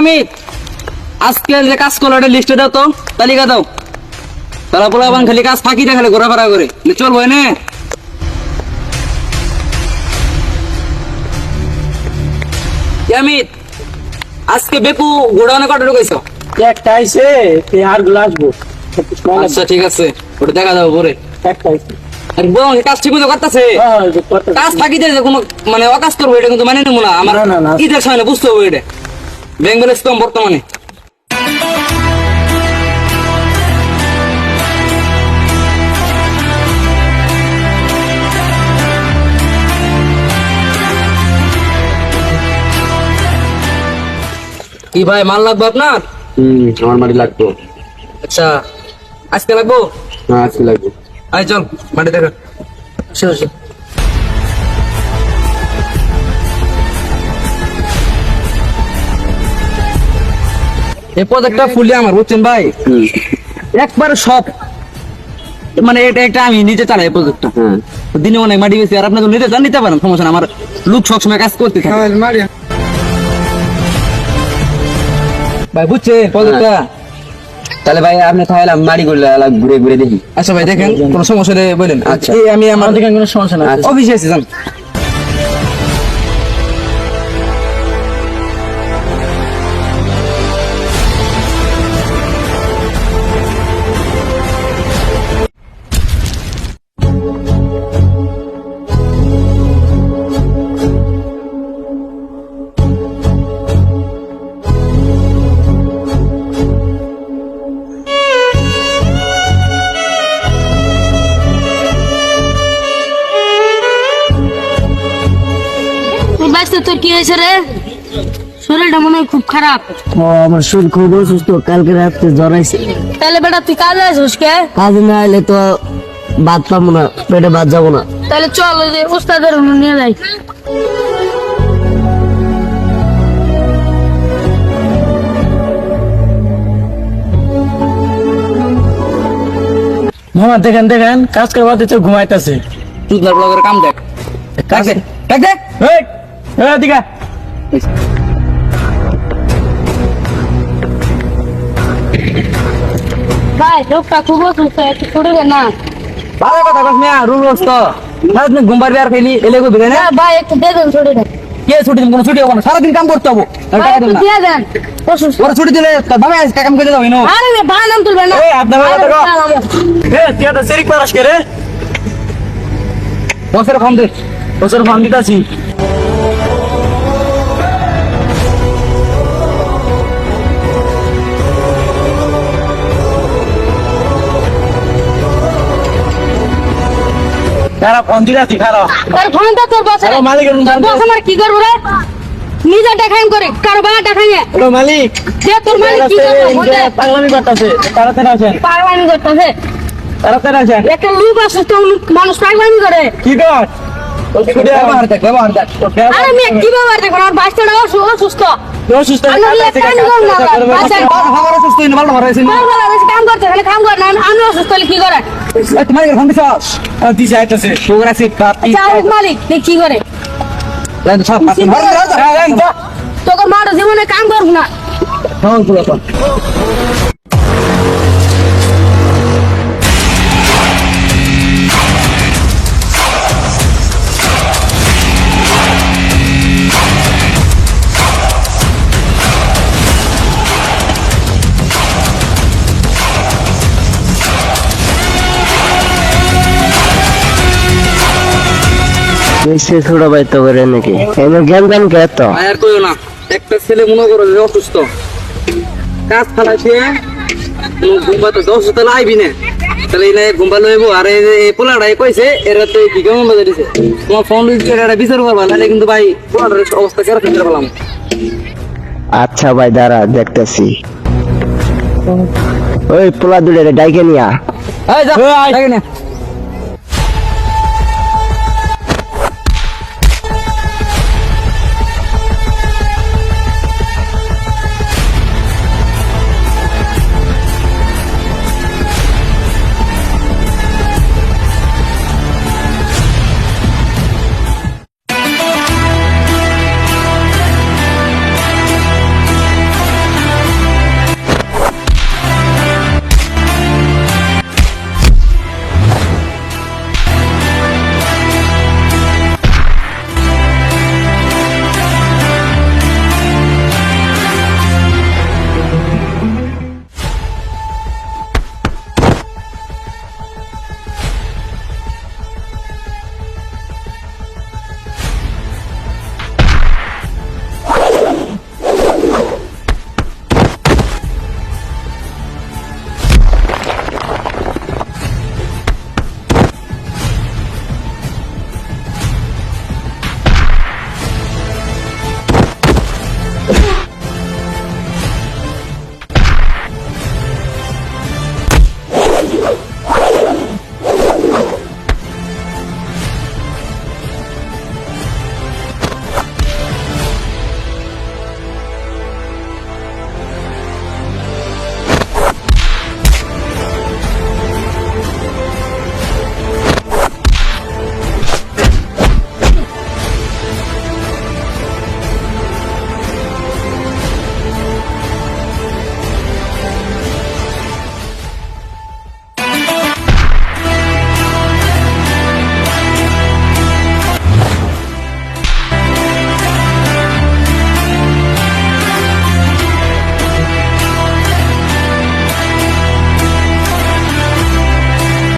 আমি আজকে যে কাজ করল এটা লিস্টে দাও তো তালিকা দাও। তারা পোলা বান খালি কাজ ফাঁকি খালি ঘোরাফেরা করে। চলবো কি আমি আজকে বেপু গোডাউনে কটা ঢুকাইছো একটা আইছে আরগুলো আসব। আচ্ছা ঠিক আছে। ওটা দেখা যাব পরে। একটা আইছে। আর বউ কাজ ঠিক মতো করতেছে? হ্যাঁ, যে কাজ ফাঁকি দিয়ে কোনো মানে অকাজ করব এটা কিন্তু মানে নেব না। আমার না, না, না। কি দেখছ না বুঝতে হবে এটা। ব্যাংক ব্যালেন্স কম বর্তমানে। কি ভাই মাল লাগবে আপনার? হুম আমার মাটি লাগতো আচ্ছা আজকে লাগবো? হ্যাঁ আজকে লাগবে। আয় চল মাটি দেখা। সে- এই প্রজেক্টটা ফুললি আমার বুঝছেন ভাই? একবারে সব। মানে এটা একটা আমি নিজে চালাই এই প্রজেক্টটা। হ্যাঁ। দিনে অনেক মাটি গেছি আর আপনাদের নিতে চান নিতে পারেন সমস্যা আমার লোক সবসময় কাজ করতে থাকে। ভাই বুঝছে প্রজেক্টটা? তাহলে ভাই আপনি তাহলে মাটি করলে আলাদা ঘুরে ঘুরে দেখি। আচ্ছা ভাই দেখেন কোনো সমস্যা নেই বলেন। আচ্ছা। এই আমি আমার দেখেন কোনো সমস্যা নাই। আচ্ছা। অফিসে আছি যান তোর কি হয়েছে রে? শরীরটা মনে হয় খুব খারাপ। ও আমার শরীর খুব অসুস্থ কালকে রাত্রে জ্বর আইছে। তাহলে বেটা তুই কাজে আসিস কে? কাজে না এলে তো ভাত পাবো না পেটে ভাত যাব না। তাহলে চল ওই যে নিয়ে যাই। মামা দেখেন দেখেন কাজ করবার দিতে ঘুমাইতেছে। তুই ব্লগের কাম দেখ। দেখ দেখ। দেখ এই এই দিকা ভাই লোকটা খুব অসুস্থ একটু দে না। ভালো কথা কস মিয়া রুল বস্ত না তুমি ঘুমবার বিয়ার খাইলি এলে কই বিরে না? হ্যাঁ, ভাই একটু দিয়ে দেন ছুটে দেন। কে ছুটি দিন কোনো ছুটি হবে না। সারাদিন কাম করতে হবে। টাকা দেন দিয়ে দেন অসুস্থ। ওরা ছুটি দিলে তোর বাবা আজকে কাম করে দাও ইনো আরে রে, ভাই নাম তুলবেন না। এই, আপনার দেখো। চালাবো। এ তুই তো সেরিক পারাস কে রে? বসের কম দে বছর ফান দিতাছি তারা ফোন দিতাছি খারাপ তোর ফোনটা তোর বসে মালিকের আমার কি করব রে? নিজে দেখাইম করে কারও বাবা দেখাই হ্যালো মালিক। যে তোর মালিক কি করব। পাগলামি করতেছে তাড়াতাড়ি আসেন। পাগলামি করতেছে। তাড়াতাড়ি আসেন। একটা লোক অসুস্থ মানুষ পাগলামি করে। কি কর ব্যবহার দেখ ব্যবহার দেখ। আরে মেয়ে কি ব্যাপার দেখো? আমার বাচ্চাটা অসু- অসুস্থ। কি করে? সব তোকে মারো জীবনে কাম করব না। বেশি ছোট ভাই তো করে নাকি? এমন জ্ঞান জ্ঞান কে তো আর কইও না একটা ছেলে মনে করো যে অসুস্থ। কাজ ফালাইছে ঘুমবা তো দশ তাহলে আইবি না। তাহলে এই ঘুমবা লইব আর এই পোলাটাই কইছে এরা তো কি কেমন বাজে দিছে? তোমার ফোন লইছে এটা বিচার করবা নাহলে কিন্তু ভাই পোলাটার অবস্থা কেন ফেলে পেলাম আচ্ছা ভাই দাঁড়া দেখতেছি। ওই পোলা দুলে ডাইকে নিয়া। এই যা এই, আয়। দেখে নে